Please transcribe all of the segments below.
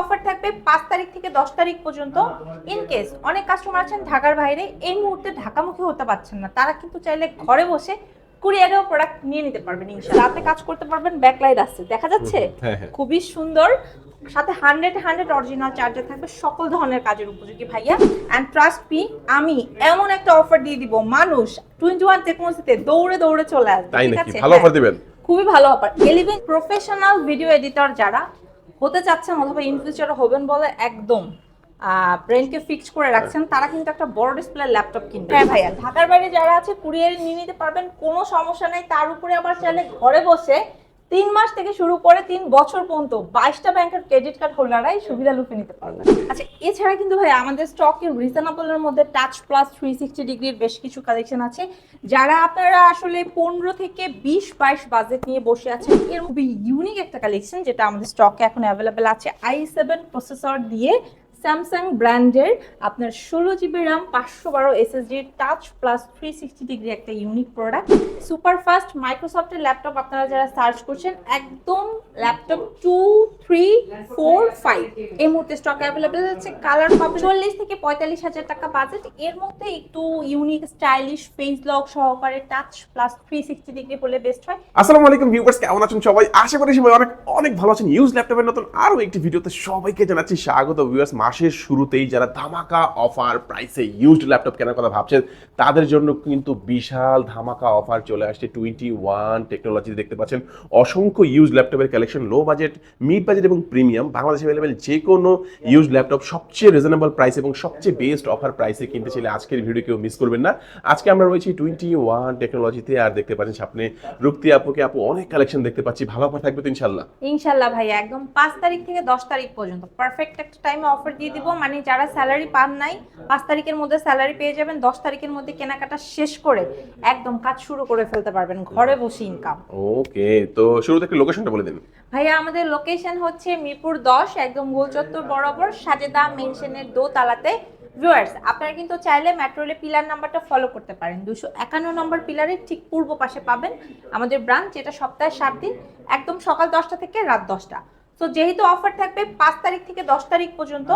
Offer থাকবে পাঁচ তারিখ থেকে দশ তারিখ পর্যন্ত ইন কেস অনেক কাস্টমার আছেন ঢাকার বাইরে এই মুহূর্তে ঢাকামুখী হতে পারছেন না। তারা কিন্তু চাইলে ঘরে বসে কুরিয়ারেও প্রোডাক্ট নিয়ে নিতে পারবেন ইনশাআল্লাহ। রাতে কাজ করতে পারবেন ব্যাকলাইট আছে দেখা যাচ্ছে? হ্যাঁ, হ্যাঁ। খুবই সুন্দর। সাথে হান্ড্রেড হান্ড্রেড অরিজিনাল চার্জার থাকবে। সকল ধরনের কাজের উপযোগী ভাইয়া। অ্যান্ড ট্রাস্ট মি আমি এমন একটা অফার দিয়ে দিব মানুষ টোয়েন্টি ওয়ান টেকনোলজিতে দৌড়ে দৌড়ে চলে আসবে। ঠিক আছে? ভালো হ্যাঁ। অফার দিবেন। খুবই ভালো offer eleven professional video editor যারা হতে চাচ্ছেন অথবা ইন ফিউচারে হবেন বলে একদম ব্রেনকে ফিক্স করে রাখছেন তারা কিন্তু একটা বড় ডিসপ্লে ল্যাপটপ কিনবে। হ্যাঁ ভাইয়া ঢাকার বাইরে যারা আছে কুরিয়ারে নিয়ে নিতে পারবেন কোনো সমস্যা নেই। তার উপরে আবার চাইলে ঘরে বসে তিন মাস থেকে শুরু করে তিন বছর পর্যন্ত বাইশটা ব্যাংকের ক্রেডিট কার্ড হোল্ডাররাই সুবিধা লুফে নিতে পারবেন আচ্ছা এছাড়া কিন্তু ভাই, আমাদের স্টকে রিজনেবলের মধ্যে টাচ প্লাস থ্রি সিক্সটি ডিগ্রির বেশ কিছু কালেকশন আছে। যারা আপনারা আসলে পনেরো থেকে বিশ, বাইশ বাজেট নিয়ে বসে আছেন, এর খুবই ইউনিক একটা কালেকশন যেটা আমাদের স্টকে এখন অ্যাভেলেবেল আছে। আই সেভেন প্রসেসর দিয়ে স্যামসাং ব্র্যান্ডের আপনার ষোলো জিবি র্যাম পাঁচশো বারো SSD touch plus three sixty degree একটা ইউনিক প্রোডাক্ট সুপার ফাস্ট মাইক্রোসফটের ল্যাপটপ আপনারা যারা সার্চ করছেন, একদম laptop two three four five এই মুহূর্তে স্টক অ্যাভেলেবেল আছে কালার পাবেন চল্লিশ থেকে পঁয়তাল্লিশ হাজার টাকা বাজেট এর মধ্যে একটু ইউনিক স্টাইলিশ ফেস লক সহকারে touch plus three sixty degree হলে বেস্ট হয়। আসসালামু আলাইকুম ভিউয়ার্স কেমন আছেন সবাই? আশা করি সবাই অনেক অনেক ভালো আছেন। ইউজ ল্যাপটপের নতুন আরও একটি ভিডিওতে সবাইকে জানাচ্ছি স্বাগত ভিউয়ার্স মাসের শুরুতেই যারা ধামাকা অফার প্রাইসে ইউজড ল্যাপটপ কেনার কথা ভাবছেন, তাদের জন্য কিন্তু বিশাল ধামাকা অফার চলে আসছে টোয়েন্টি ওয়ান টেকনোলজি দেখতে পাচ্ছেন। অসংখ্য ইউজ ল্যাপটপের collection low budget mid budget এবং প্রিমিয়াম বাংলাদেশে অ্যাভেলেবেল যে কোনো ইউজ ল্যাপটপ সবচেয়ে রিজনেবল প্রাইস এবং সবচেয়ে বেস্ট অফার প্রাইসে কিনতে চাইলে আজকের ভিডিও কেউ মিস করবেন না। আজকে আমরা রয়েছি টোয়েন্টি ওয়ান টেকনোলজিতে আর দেখতে পাচ্ছেন সামনে রুক্তি আপুকে আপু অনেক কালেকশন দেখতে পাচ্ছি। ভালো অফার থাকবে তো ইনশাল্লাহ ইনশাল্লাহ ভাইয়া, একদম পাঁচ তারিখ থেকে দশ তারিখ পর্যন্ত। পারফেক্ট একটা টাইমে অফার দিয়ে দিব। মানে যারা স্যালারি পান নাই পাঁচ তারিখের মধ্যে স্যালারি পেয়ে যাবেন দশ তারিখের মধ্যে কেনাকাটা শেষ করে একদম কাজ শুরু করে ফেলতে পারবেন ঘরে বসে ইনকাম ওকে তো শুরুতে একটু লোকেশনটা বলে দিন। ভাইয়া আমাদের লোকেশন হচ্ছে মিরপুর দশ একদম গোলচত্বর বরাবর সাজেদা মেনশনের দোতলাতে। ভিউয়ার্স আপনারা কিন্তু চাইলে মেট্রোলে পিলার নাম্বারটা ফলো করতে পারেন। দুশো একান্ন নম্বর পিলারের ঠিক পূর্ব পাশে পাবেন আমাদের ব্রাঞ্চ যেটা সপ্তাহে সাত দিন একদম সকাল দশটা থেকে রাত দশটা। তো যেহেতু অফার থাকবে পাঁচ তারিখ থেকে দশ তারিখ পর্যন্ত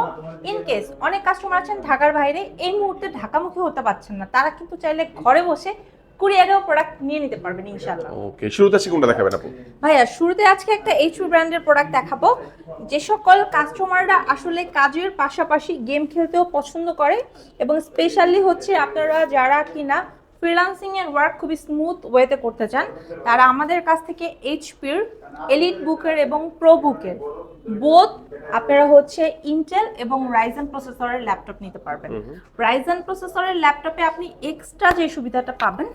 ইন কেস অনেক কাস্টমার আছেন ঢাকার বাইরে এই মুহূর্তে ঢাকামুখী হতে পারছেন না। তারা কিন্তু চাইলে ঘরে বসে কুরিয়ারেও প্রোডাক্ট নিয়ে নিতে পারবেন ইনশাল্লাহ ওকে শুরুতে আজকে কোনটা দেখাবেন আপু? ভাইয়া শুরুতে আজকে একটা এইচপি ব্র্যান্ডের প্রোডাক্ট দেখাবো। যে সকল কাস্টমাররা আসলে কাজের পাশাপাশি গেম খেলতেও পছন্দ করে এবং স্পেশালি হচ্ছে আপনারা যারা কিনা ফ্রিলান্সিং এর ওয়ার্ক খুবই স্মুথ ওয়েতে করতে চান তারা আমাদের কাছ থেকে এইচপির এলিট বুকের এবং প্রো বুকের বোথ আপনারা হচ্ছে ইন্টেল এবং রাইজেন প্রসেসরের ল্যাপটপ নিতে পারবেন। রাইজেন প্রসেসরের ল্যাপটপে আপনি এক্সট্রা যে সুবিধাটা পাবেন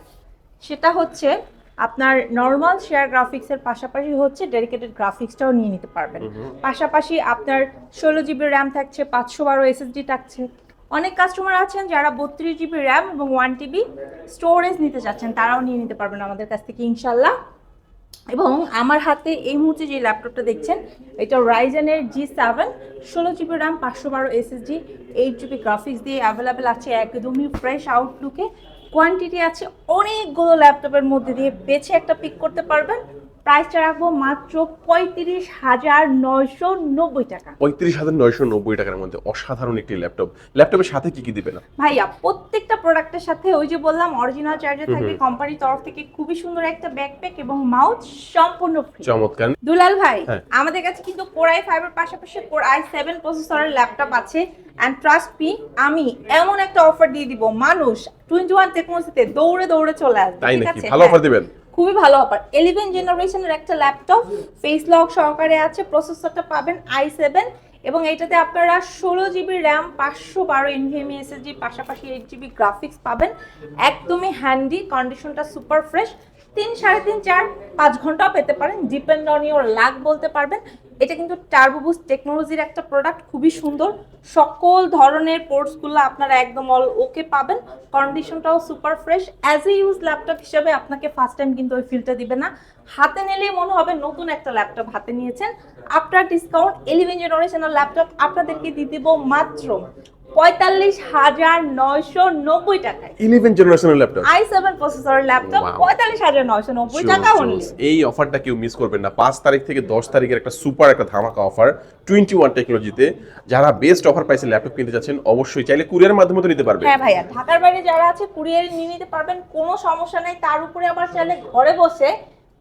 সেটা হচ্ছে আপনার নর্মাল শেয়ার গ্রাফিক্সের পাশাপাশি হচ্ছে ডেডিকেটেড গ্রাফিক্সটাও নিয়ে নিতে পারবেন। পাশাপাশি আপনার ষোলো জিবি র্যাম থাকছে পাঁচশো বারো এসএসডি থাকছে অনেক কাস্টমার আছেন যারা বত্রিশ জিবি র্যাম এবং ওয়ান টিবি স্টোরেজ নিতে চাচ্ছেন, তারাও নিয়ে নিতে পারবেন আমাদের কাছ থেকে ইনশাল্লাহ এবং আমার হাতে এই মুহূর্তে যে ল্যাপটপটা দেখছেন, এটা রাইজেনের জি সেভেন ষোলো জিবি র্যাম পাঁচশো বারো এসএসডি এইট জিবি গ্রাফিক্স দিয়ে অ্যাভেলেবেল আছে, একদমই ফ্রেশ আউটলুকে কোয়ান্টিটি আছে অনেকগুলো ল্যাপটপের মধ্যে দিয়ে বেছে একটা পিক করতে পারবেন। প্রাইসটা রাখব মাত্র পঁয়ত্রিশ হাজার নয়শো নব্বই টাকা। পঁয়ত্রিশ হাজার নয়শো নব্বই টাকার মধ্যে অসাধারণ একটি ল্যাপটপ। ল্যাপটপের সাথে কি কি দিবে না ভাইয়া প্রত্যেকটা প্রোডাক্টের সাথে ওই যে বললাম অরিজিনাল চার্জার থাকবে কোম্পানির তরফ থেকে খুবই সুন্দর একটা ব্যাকপ্যাক এবং মাউথ সম্পূর্ণ ফ্রি চমৎকার। দুলাল ভাই হ্যাঁ। আমাদের কাছে কিন্তু কোর আই ফাইভের পাশাপাশি কোর আই সেভেন প্রসেসরের ল্যাপটপ আছে। অ্যান্ড ট্রাস্ট মি আমি এমন একটা অফার দিয়ে দিব মানুষ টোয়েন্টি ওয়ান টেকনোলজিতে দৌড়ে দৌড়ে চলে আসবে ঠিক আছে? ভালো হ্যাঁ। অফার দিবেন। খুবই ভালো অফার ইলেভেন জেনারেশনের একটা ল্যাপটপ ফেস লক সহকারে আছে প্রসেসরটা পাবেন আই সেভেন এবং এটাতে আপনারা ষোলো জিবি র্যাম পাঁচশো বারো এনভিএমই এসএসডি পাশাপাশি এইট জিবি গ্রাফিক্স পাবেন। একদমই হ্যান্ডি কন্ডিশনটা সুপার ফ্রেশ তিন, সাড়ে তিন, চার, পাঁচ ঘন্টাও পেতে পারেন। ডিপেন্ড অন ইওর লাক বলতে পারবেন। এটা কিন্তু টার্বোবুস টেকনোলজির একটা প্রোডাক্ট খুবই সুন্দর। সকল ধরনের পোর্টসগুলো আপনারা একদম অল ওকে পাবেন। কন্ডিশনটাও super fresh as a use laptop হিসেবে আপনাকে ফার্স্ট টাইম কিন্তু ওই ফিলটা দিবে না। হাতে নিলেই মনে হবে নতুন একটা ল্যাপটপ হাতে নিয়েছেন। আফটার ডিসকাউন্ট ইলেভেন জেনারেশনের ল্যাপটপ আপনাদেরকে দিয়ে দিব মাত্র পঁয়তাল্লিশ হাজার নয়শো নব্বই টাকায়। ইলেভেন জেনারেশনের ল্যাপটপ আই সেভেন প্রসেসরের ল্যাপটপ পঁয়তাল্লিশ হাজার নয়শো নব্বই টাকা এই অফারটা কেউ মিস করবেন না। পাঁচ তারিখ থেকে দশ তারিখের একটা সুপার একটা ধামাকা অফার টোয়েন্টি ওয়ান টেকনোলজিতে যারা বেস্ট অফার প্রাইসে ল্যাপটপ কিনতে যাচ্ছেন অবশ্যই চাইলে কুরিয়ারের মাধ্যমে তো নিতে পারবে হ্যাঁ ভাইয়া ঢাকার বাইরে যারা আছে কুরিয়ারে নিয়ে নিতে পারবেন কোনো সমস্যা নেই। তার উপরে আবার চাইলে ঘরে বসে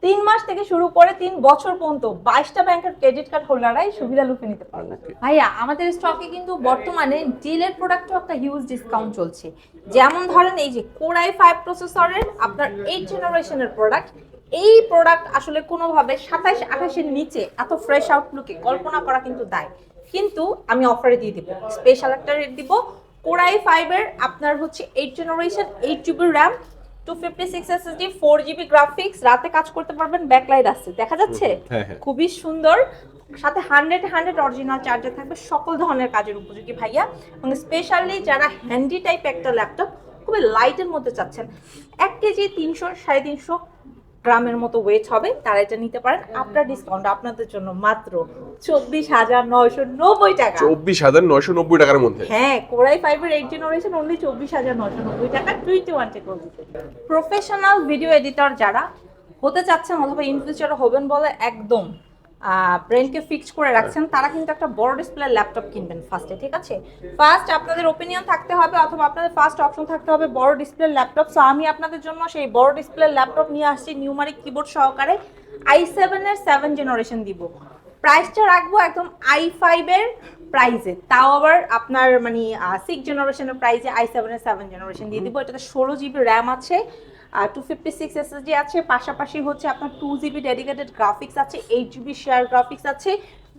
তিন মাস থেকে শুরু করে তিন বছর পর্যন্ত বাইশটা ব্যাংকের ক্রেডিট কার্ড হোল্ডাররাই সুবিধা লুফে নিতে পারবেন ভাইয়া আমাদের স্টকে কিন্তু বর্তমানে ডিলের প্রোডাক্টও একটা হিউজ ডিসকাউন্ট চলছে। যেমন ধরেন এই যে কোরাই ফাইভ প্রসেসরের আপনার এইট জেনারেশনের প্রোডাক্ট এই প্রোডাক্ট আসলে কোনোভাবে সাতাইশ আঠাশের নিচে এত ফ্রেশ আউটলুকে কল্পনা করা কিন্তু দায়। কিন্তু আমি অফারে দিয়ে দিব। স্পেশাল একটা রেট দিব। কোরাই ফাইভের আপনার হচ্ছে eight generation eight GB RAM two fifty six SSD four GB graphics রাতে কাজ করতে পারবেন ব্যাকলাইট আসছে দেখা যাচ্ছে? হ্যাঁ, হ্যাঁ। খুবই সুন্দর। সাথে হান্ড্রেড হান্ড্রেড অরিজিনাল চার্জার থাকবে সকল ধরনের কাজের উপযোগী ভাইয়া। এবং স্পেশালি যারা হ্যান্ডি টাইপ একটা ল্যাপটপ খুবই লাইটের মধ্যে চাচ্ছেন এক কেজি তিনশো সাড়ে তিনশো গ্রামের মতো ওয়েট হবে তারা এটা নিতে পারেন। আপনার ডিসকাউন্ট আপনাদের জন্য মাত্র চব্বিশ হাজার নয়শো নব্বই টাকা। চব্বিশ হাজার নয়শো নব্বই টাকার মধ্যে। হ্যাঁ কোরাই ফাইভের এইট জেনারেশন অনলি চব্বিশ হাজার নয়শো নব্বই টাকা twenty one professional video editor যারা হতে চাচ্ছেন অথবা ইন ফিউচারে হবেন বলে একদম ব্রেনকে ফিক্স করে রাখছেন তারা কিন্তু একটা বড় ডিসপ্লে ল্যাপটপ কিনবেন ফার্স্টে ঠিক আছে? ফার্স্ট আপনাদের ওপিনিয়ন থাকতে হবে অথবা আপনাদের ফার্স্ট অপশন থাকতে হবে বড় ডিসপ্লে ল্যাপটপ সো আমি আপনাদের জন্য সেই বড় ডিসপ্লে ল্যাপটপ নিয়ে আসছি নিউমারিক কিবোর্ড সহকারে। আই সেভেনের সেভেন জেনারেশন দিব। প্রাইসটা রাখব একদম আই ফাইভের প্রাইসে তাও আবার আপনার মানে সিক্স জেনারেশনের প্রাইসে আই সেভেনের সেভেন জেনারেশন দিয়ে দিব। এটাতে ষোলো জিবি র্যাম আছে। টু ফিফটি সিক্স এসএসডি আছে, পাশাপাশি হচ্ছে আপনার টু জিবি ডেডিকেটেড গ্রাফিক্স আছে এইট জিবি শেয়ার গ্রাফিক্স আছে,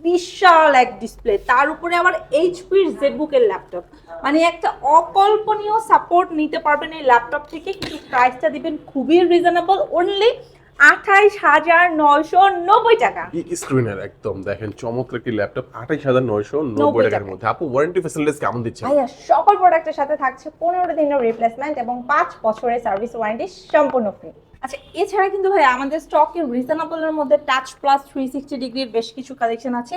বিশাল এক ডিসপ্লে তার উপরে আবার এইচপির জেটবুকের ল্যাপটপ মানে একটা অকল্পনীয় সাপোর্ট নিতে পারবেন এই ল্যাপটপ থেকে, কিন্তু প্রাইসটা দিবেন খুবই রিজনেবল অনলি আঠাইশ হাজার নয়শো নব্বই টাকা। বিগ স্ক্রিনের একদম দেখেন চমৎকার একটি ল্যাপটপ আঠাইশ হাজার নয়শো নব্বই টাকার মধ্যে। আপু ওয়ারেন্টি ফ্যাসিলিটিস কেমন ভাইয়া সকল প্রোডাক্টের সাথে থাকছে পনেরো দিনের রিপ্লেসমেন্ট এবং পাঁচ বছরের সার্ভিস ওয়ারেন্টি সম্পূর্ণ ফ্রি আচ্ছা এছাড়া কিন্তু ভাই আমাদের স্টকে রিজনেবলের মধ্যে টাচ প্লাস থ্রি সিক্সটি ডিগ্রির বেশ কিছু কালেকশন আছে।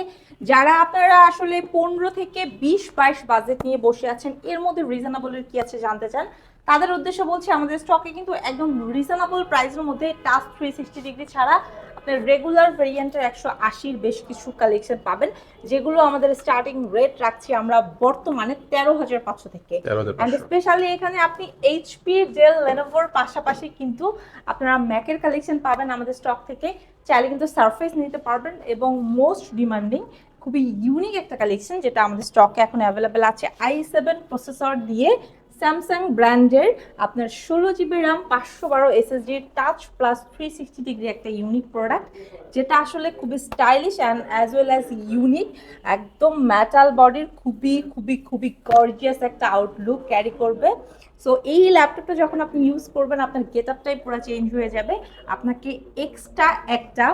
যারা আপনারা আসলে পনেরো থেকে বিশ বাইশ বাজেট নিয়ে বসে আছেন এর মধ্যে রিজনেবলের কি আছে জানতে চান? তাদের উদ্দেশ্যে বলছি আমাদের স্টকে কিন্তু একদম রিজনেবল প্রাইসের মধ্যে টাচ থ্রি সিক্সটি ডিগ্রি ছাড়া আপনার রেগুলার ভেরিয়েন্টের একশো আশির বেশ কিছু কালেকশন পাবেন যেগুলো আমাদের স্টার্টিং রেট রাখছি আমরা বর্তমানে তেরো হাজার পাঁচশো থেকে। অ্যান্ড স্পেশালি এখানে আপনি এইচপি ডেল লেনোভোর পাশাপাশি কিন্তু আপনারা ম্যাকের কালেকশন পাবেন আমাদের স্টক থেকে। চাইলে কিন্তু সারফেস নিতে পারবেন এবং মোস্ট ডিমান্ডিং খুবই ইউনিক একটা কালেকশন যেটা আমাদের স্টকে এখন অ্যাভেলেবেল আছে। আই সেভেন প্রসেসর দিয়ে স্যামসাং ব্র্যান্ডের আপনার ষোলো জিবি র্যাম পাঁচশো বারো SSD touch plus three sixty degree একটা ইউনিক প্রোডাক্ট যেটা আসলে খুবই stylish and as well as unique একদম ম্যাটাল বডির খুবই খুবই খুবই গর্জিয়াস একটা আউটলুক ক্যারি করবে। সো এই ল্যাপটপটা যখন আপনি ইউজ করবেন, আপনার গেট আপটাই পুরো চেঞ্জ হয়ে যাবে। আপনাকে এক্সট্রা একটা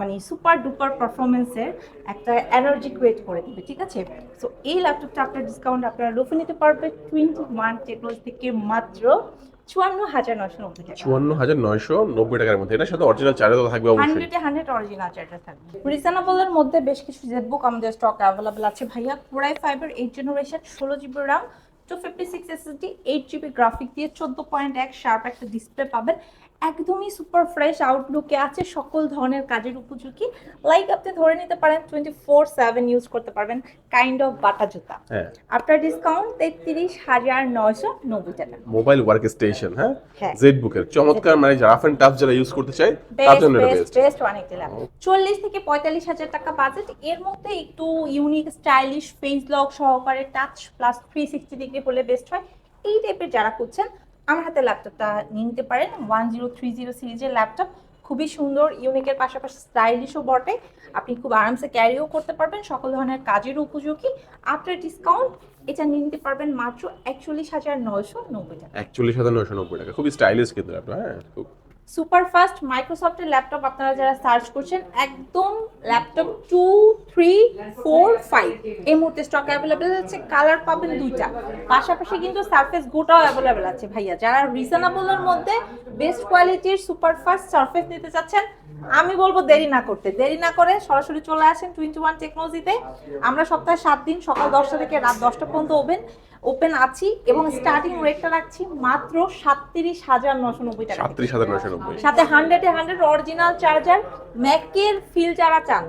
মানে সুপার ডুপার পারফরমেন্সের একটা এনার্জি ক্রিয়েট করে দিবে ঠিক আছে? সো এই ল্যাপটপটা আপনার ডিসকাউন্ট আপনারা লোফে নিতে পারবে টোয়েন্টি ওয়ান টেকনোলজি থেকে মাত্র চুয়ান্ন হাজার নশো নব্বই টাকা। চুয়ান্ন হাজার নয়শো নব্বই টাকার মধ্যে। এটার সাথে অরিজিনাল চার্জার থাকবে হান্ড্রেডে হান্ড্রেড অরিজিনাল চার্জার থাকবে। রিজনেবলের মধ্যে বেশ কিছু জেটবুক আমাদের স্টক অ্যাভেলেবল আছে ভাইয়া। Core i fibre eight generation ষোলো GB RAM two fifty six SSD eight GB graphic দিয়ে চোদ্দ পয়েন্ট এক শার্প একটা ডিসপ্লে পাবেন। একদমই সুপার ফ্রেশ আউটলুকে আছে সকল ধরনের কাজের উপযোগী। লাইক আপনি ধরে নিতে পারেন টোয়েন্টি ফোর সেভেন ইউজ করতে পারবেন কাইন্ড অফ বাটা জুতা। হ্যাঁ। আপনার ডিসকাউন্ট তেত্রিশ হাজার নয়শো নব্বই টাকা। মোবাইল ওয়ার্ক স্টেশন হ্যাঁ? হ্যাঁ। জেড বুকের চমৎকার মানে রাফ এন্ড টাফ যারা ইউজ করতে চায় তার জন্য বেস্ট বেস্ট ওয়ান এইটি চল্লিশ থেকে পঁয়তাল্লিশ হাজার টাকা বাজেট এর মধ্যে একটু ইউনিক স্টাইলিশ ফেস লক সহকারে touch plus three sixty degree হলে বেস্ট হয়। এই টাইপের যারা খুঁজছেন আমার হাতে ল্যাপটপটা নিয়ে নিতে পারেন। ওয়ান জিরো থ্রি জিরো সিরিজের ল্যাপটপ খুবই সুন্দর ইউনিকের পাশাপাশি স্টাইলিশও বটে। আপনি খুব আরামসে ক্যারিও করতে পারবেন, সকল ধরনের কাজের উপযোগী। আফটার ডিসকাউন্ট এটা নিয়ে নিতে পারবেন মাত্র একচল্লিশ হাজার নয়শো নব্বই টাকা। একচল্লিশ হাজার নয়শো নব্বই টাকা। খুবই স্টাইলিশ কিন্তু হ্যাঁ? খুব সুপার ফাস্ট মাইক্রোসফটের ল্যাপটপ আপনারা যারা সার্চ করছেন, একদম laptop two three four five এই মুহূর্তে স্টক অ্যাভেলেবেল আছে কালার পাবেন দুইটা। পাশাপাশি কিন্তু সার্ফেস গোটাও অ্যাভেলেবেল আছে, ভাইয়া। যারা রিজনেবলের মধ্যে বেস্ট কোয়ালিটির সুপারফাস্ট সারফেস নিতে চাচ্ছেন আমি বলব দেরি না করতে। দেরি না করে সরাসরি চলে আসেন টোয়েন্টি ওয়ান টেকনোলজিতে। আমরা সপ্তাহে সাত দিন সকাল দশটা থেকে রাত দশটা পর্যন্ত ওপেন ওপেন আছি এবং স্টার্টিং রেটটা রাখছি মাত্র সাতত্রিশ হাজার নশো নব্বই টাকা। সাতত্রিশ হাজার নয়শো নব্বই। সাথে হান্ড্রেডে হান্ড্রেড অরিজিনাল চার্জার ম্যাকের ফিল যারা চান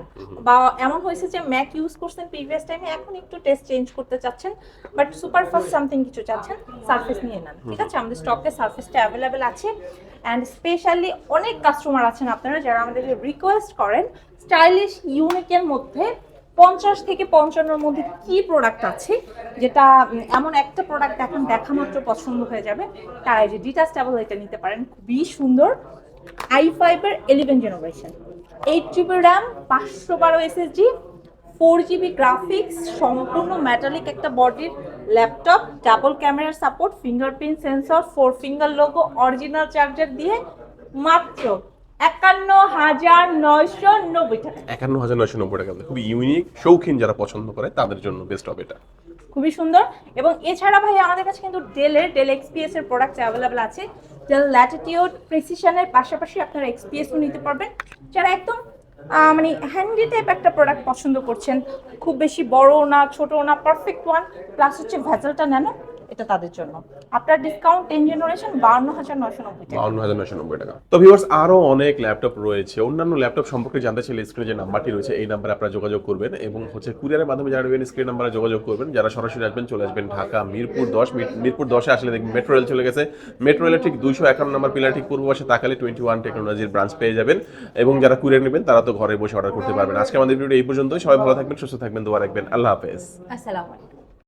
বা এমন হয়েছে যে ম্যাক ইউজ করছেন প্রিভিয়াস টাইমে এখন একটু টেস্ট চেঞ্জ করতে চাচ্ছেন বাট সুপার ফাস্ট সামথিং কিছু চাচ্ছেন সার্ফেস নিয়ে নেন। ঠিক আছে? আমাদের স্টকে সার্ফেসটা অ্যাভেলেবেল আছে। অ্যান্ড স্পেশালি অনেক কাস্টমার আছেন আপনারা যারা আমাদেরকে রিকোয়েস্ট করেন স্টাইলিশ ইউনিকের মধ্যে পঞ্চাশ থেকে পঞ্চান্নর মধ্যে কি প্রোডাক্ট আছে, যেটা এমন একটা প্রোডাক্ট এখন দেখা মাত্র পছন্দ হয়ে যাবে, তারা এই যে ডিটাচেবল এটা নিতে পারেন। খুবই সুন্দর। আই ফাইভের eleven generation eight GB RAM পাঁচশো বারো এসএসডি ফোর জিবি গ্রাফিক্স সম্পূর্ণ মেটালিক একটা বডির ল্যাপটপ ডাবল ক্যামেরার support fingerprint sensor four finger logo original charger দিয়ে মাত্র একান্ন হাজার নয়শো নব্বই টাকা। একান্ন হাজার নয়শো নব্বই টাকা। খুবই ইউনিক শৌখিন যারা পছন্দ করে তাদের জন্য বেস্ট হবে এটা। খুবই সুন্দর। এবং এছাড়া ভাই আমাদের কাছে কিন্তু ডেলের ডেল এক্সপিএস এর প্রোডাক্ট অ্যাভেলেবল আছে। ডেল ল্যাটিটিউড প্রিসিশনের পাশাপাশি আপনারা এক্সপিএসও নিতে পারবেন। যারা একদম মানে হ্যান্ডি টাইপ একটা প্রোডাক্ট পছন্দ করছেন খুব বেশি বড় না ছোট না পারফেক্ট ওয়ান প্লাস হচ্ছে ভেজেলটা নেন এটা তাদের জন্য। আপনার ডিসকাউন্ট টেন জেনারেশন বাউন্ন হাজার নশো নব্বই টাকা। বাউন্ন হাজার নয়শো নব্বই টাকা। তো ভিউয়ার্স আরও অনেক ল্যাপটপ রয়েছে। অন্যান্য ল্যাপটপ সম্পর্কে জানতে চাইলে স্ক্রিনে যে নাম্বারটি রয়েছে এই নাম্বারে আপনারা যোগাযোগ করবেন এবং হচ্ছে কুরিয়ারের মাধ্যমে যারা নেবেন স্ক্রিন নাম্বারে যোগাযোগ করবেন। যারা সরাসরি আসবেন চলে আসবেন ঢাকা মিরপুর দশ মিরপুর দশে আসলে দেখবেন মেট্রো রেল চলে গেছে। মেট্রো রেলের ঠিক দুইশো একান্ন নম্বর পিলার ঠিক পূর্ব পাশে তাকালে টোয়েন্টি ওয়ান টেকনোলজির ব্রাঞ্চ পেয়ে যাবেন এবং যারা কুরিয়ার নেবেন তারা তো ঘরে বসে অর্ডার করতে পারবেন। আজকে আমাদের ভিডিও এই পর্যন্তই। সবাই ভালো থাকবেন সুস্থ থাকবেন দোয়া রাখবেন। আল্লাহ হাফেজ। আসসালামু আলাইকুম।